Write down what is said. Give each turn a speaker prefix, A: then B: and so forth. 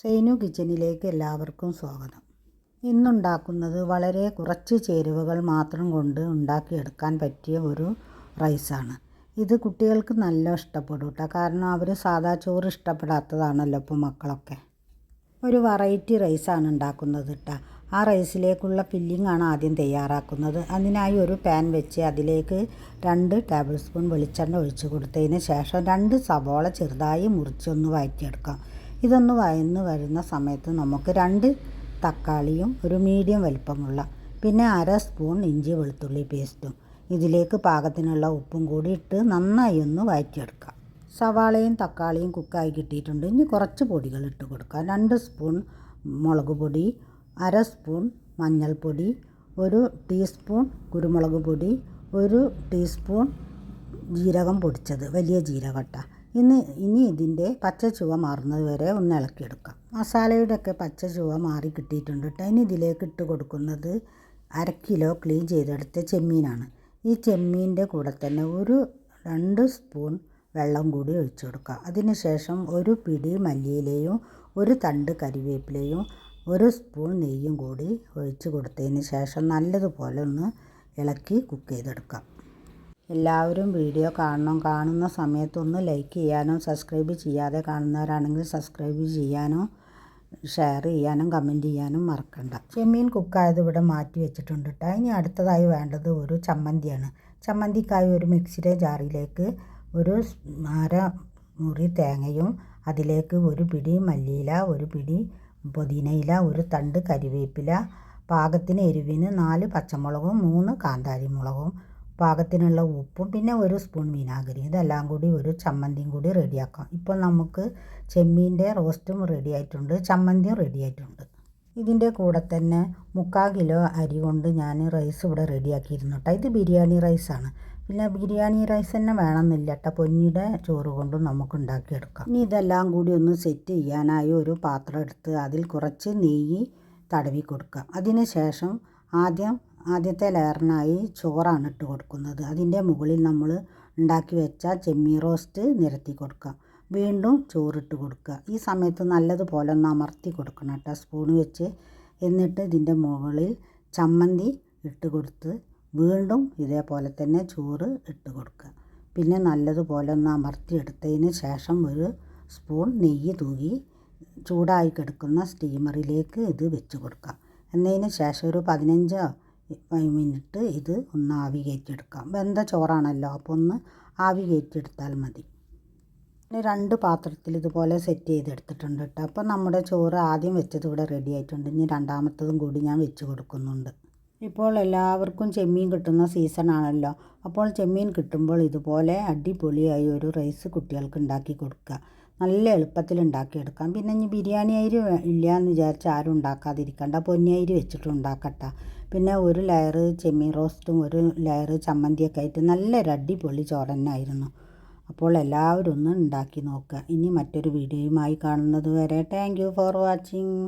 A: സൈനു കിച്ചനിലേക്ക് എല്ലാവർക്കും സ്വാഗതം. ഇന്നുണ്ടാക്കുന്നത് വളരെ കുറച്ച് ചേരുവകൾ മാത്രം കൊണ്ട് ഉണ്ടാക്കിയെടുക്കാൻ പറ്റിയ ഒരു റൈസാണ്. ഇത് കുട്ടികൾക്ക് നല്ല ഇഷ്ടപ്പെടും കേട്ടോ കാരണം അവർ സാദാ ചോറ് ഇഷ്ടപ്പെടാത്തതാണല്ലോ ഇപ്പോൾ മക്കളൊക്കെ. ഒരു വെറൈറ്റി റൈസാണ് ഉണ്ടാക്കുന്നത് കേട്ടോ ആ റൈസിലേക്കുള്ള ഫില്ലിങ്ങാണ് ആദ്യം തയ്യാറാക്കുന്നത്. അതിനായി ഒരു പാൻ വെച്ച് അതിലേക്ക് രണ്ട് ടേബിൾ സ്പൂൺ വെളിച്ചെണ്ണ ഒഴിച്ച് കൊടുത്തതിന് ശേഷം രണ്ട് സവോള ചെറുതായി മുറിച്ചൊന്ന് വഴറ്റിയെടുക്കാം. ഇതൊന്ന് വയന്ന് വരുന്ന സമയത്ത് നമുക്ക് രണ്ട് തക്കാളിയും ഒരു മീഡിയം വലിപ്പമുള്ള പിന്നെ അര സ്പൂൺ ഇഞ്ചി വെളുത്തുള്ളി പേസ്റ്റും. ഇതിലേക്ക് പാകത്തിനുള്ള ഉപ്പും കൂടി ഇട്ട് നന്നായി ഒന്ന് വഴറ്റിയെടുക്കുക സവാളയും തക്കാളിയും കുക്കായി കിട്ടിയിട്ടുണ്ട്. ഇനി കുറച്ച് പൊടികൾ ഇട്ട് കൊടുക്കാം. രണ്ട് സ്പൂൺ മുളക് പൊടി അര സ്പൂൺ മഞ്ഞൾപ്പൊടി ഒരു ടീസ്പൂൺ കുരുമുളക് പൊടി ഒരു ടീസ്പൂൺ ജീരകം പൊടിച്ചത് വലിയ ജീരകട്ട. ഇന്ന് ഇനി ഇതിന്റെ പച്ച ചുവ മാറുന്നത് വരെ ഒന്ന് ഇളക്കിയെടുക്കാം. മസാലയുടെ ഒക്കെ പച്ച ചുവ മാറി കിട്ടിയിട്ടുണ്ട് കേട്ടോ. ഇനി ഇതിലേക്ക് ഇട്ട് കൊടുക്കുന്നത് അര കിലോ ക്ലീൻ ചെയ്തെടുത്ത ചെമ്മീനാണ്. ഈ ചെമ്മീന്റെ കൂടെ തന്നെ ഒരു രണ്ട് സ്പൂൺ വെള്ളം കൂടി ഒഴിച്ചു കൊടുക്കുക. അതിനുശേഷം ഒരു പിടി മല്ലിയിലയും ഒരു തണ്ട് കരിവേപ്പിലയും ഒരു സ്പൂൺ നെയ്യും കൂടി ഒഴിച്ച് കൊടുത്തതിന് ശേഷം നല്ലതുപോലെ ഒന്ന് ഇളക്കി കുക്ക് ചെയ്തെടുക്കാം. എല്ലാവരും വീഡിയോ കാണണം. കാണുന്ന സമയത്തൊന്ന് ലൈക്ക് ചെയ്യാനോ സബ്സ്ക്രൈബ് ചെയ്യാതെ കാണുന്നവരാണെങ്കിൽ സബ്സ്ക്രൈബ് ചെയ്യാനോ ഷെയർ ചെയ്യാനും കമന്റ് ചെയ്യാനും മറക്കണ്ട. ചെമ്മീൻ കുക്കായത് ഇവിടെ മാറ്റി വെച്ചിട്ടുണ്ട് കേട്ടോ ഇനി അടുത്തതായി വേണ്ടത് ഒരു ചമ്മന്തിയാണ്. ചമ്മന്തിക്കായി ഒരു മിക്സിയുടെ ജാറിലേക്ക് ഒരു അര മുറി തേങ്ങയും അതിലേക്ക് ഒരു പിടി മല്ലിയില ഒരു പിടി പുതിനയില ഒരു തണ്ട് കരിവേപ്പില പാകത്തിന് എരിവിന് നാല് പച്ചമുളകും മൂന്ന് കാന്താരി മുളകും പാകത്തിനുള്ള ഉപ്പും പിന്നെ ഒരു സ്പൂൺ വിനാഗിരി. ഇതെല്ലാം കൂടി ഒരു ചമ്മന്തിയും കൂടി റെഡിയാക്കാം ഇപ്പോൾ നമുക്ക് ചെമ്മീന്റെ റോസ്റ്റും റെഡി ആയിട്ടുണ്ട്. ചമ്മന്തിയും റെഡി ആയിട്ടുണ്ട്. ഇതിന്റെ കൂടെ തന്നെ മുക്കാൽ കിലോ അരി കൊണ്ട് ഞാൻ റൈസ് ഇവിടെ റെഡിയാക്കിയിരുന്നു കേട്ടോ ഇത് ബിരിയാണി റൈസാണ് പിന്നെ ബിരിയാണി റൈസ് തന്നെ വേണമെന്നില്ല കേട്ടോ പൊന്നിയുടെ ചോറ് കൊണ്ടും നമുക്ക് ഉണ്ടാക്കിയെടുക്കാം. ഇനി ഇതെല്ലാം കൂടി ഒന്ന് സെറ്റ് ചെയ്യാനായി ഒരു പാത്രം എടുത്ത് അതിൽ കുറച്ച് നെയ്യ് തടവി കൊടുക്കുക അതിന് ശേഷം ആദ്യം ആദ്യത്തെ ലെയറിനായി ചോറാണ് ഇട്ട് കൊടുക്കുന്നത്. അതിന്റെ മുകളിൽ നമ്മൾ ഉണ്ടാക്കി വെച്ച ചെമ്മീൻ റോസ്റ്റ് നിരത്തി കൊടുക്കുക. വീണ്ടും ചോറിട്ട് കൊടുക്കുക. ഈ സമയത്ത് നല്ലതുപോലെ ഒന്ന് അമർത്തി കൊടുക്കണം കേട്ടോ. സ്പൂൺ വെച്ച് എന്നിട്ട് ഇതിന്റെ മുകളിൽ ചമ്മന്തി ഇട്ട് കൊടുത്ത് വീണ്ടും ഇതേപോലെ തന്നെ ചോറ് ഇട്ട് കൊടുക്കുക. പിന്നെ നല്ലതുപോലെ ഒന്ന് അമർത്തി എടുത്തതിന് ശേഷം ഒരു സ്പൂൺ നെയ്യ് തൂകി ചൂടായി കിടക്കുന്ന സ്റ്റീമറിലേക്ക് ഇത് വെച്ച് കൊടുക്കുക. എന്നതിന് ശേഷം ഒരു പതിനഞ്ചോ മിനിറ്റ് ഇത് ഒന്ന് ആവി കയറ്റിയെടുക്കാം. വെന്ത ചോറാണല്ലോ? അപ്പോൾ ഒന്ന് ആവി കയറ്റിയെടുത്താൽ മതി. രണ്ട് പാത്രത്തിൽ ഇതുപോലെ സെറ്റ് ചെയ്തെടുത്തിട്ടുണ്ട് കേട്ടോ. അപ്പോൾ നമ്മുടെ ചോറ് ആദ്യം വെച്ചത് ഇവിടെ റെഡി ആയിട്ടുണ്ട്. ഇനി രണ്ടാമത്തതും കൂടി ഞാൻ വെച്ച് കൊടുക്കുന്നുണ്ട്. ഇപ്പോൾ എല്ലാവർക്കും ചെമ്മീൻ കിട്ടുന്ന സീസണാണല്ലോ അപ്പോൾ ചെമ്മീൻ കിട്ടുമ്പോൾ ഇതുപോലെ അടിപൊളിയായി ഒരു റൈസ് കുട്ടികൾക്ക് ഉണ്ടാക്കി കൊടുക്കുക. നല്ല എളുപ്പത്തിൽ ഉണ്ടാക്കിയെടുക്കാം. പിന്നെ ഇനി ബിരിയാണി അരി ഇല്ല എന്ന് വിചാരിച്ച് ആരും ഉണ്ടാക്കാതിരിക്കണ്ട. പൊന്നി അരി വെച്ചിട്ട് ഉണ്ടാക്കട്ടെ. പിന്നെ ഒരു ലെയർ ചെമ്മീൻ റോസ്റ്റും ഒരു ലെയർ ചമ്മന്തിയൊക്കെ ആയിട്ട് നല്ലൊരു അടിപൊളി ചോറന്നായിരുന്നു. അപ്പോൾ എല്ലാവരും ഒന്ന് ഉണ്ടാക്കി നോക്കുക. ഇനി മറ്റൊരു വീഡിയോയുമായി കാണുന്നത് വരെ താങ്ക് ഫോർ വാച്ചിങ്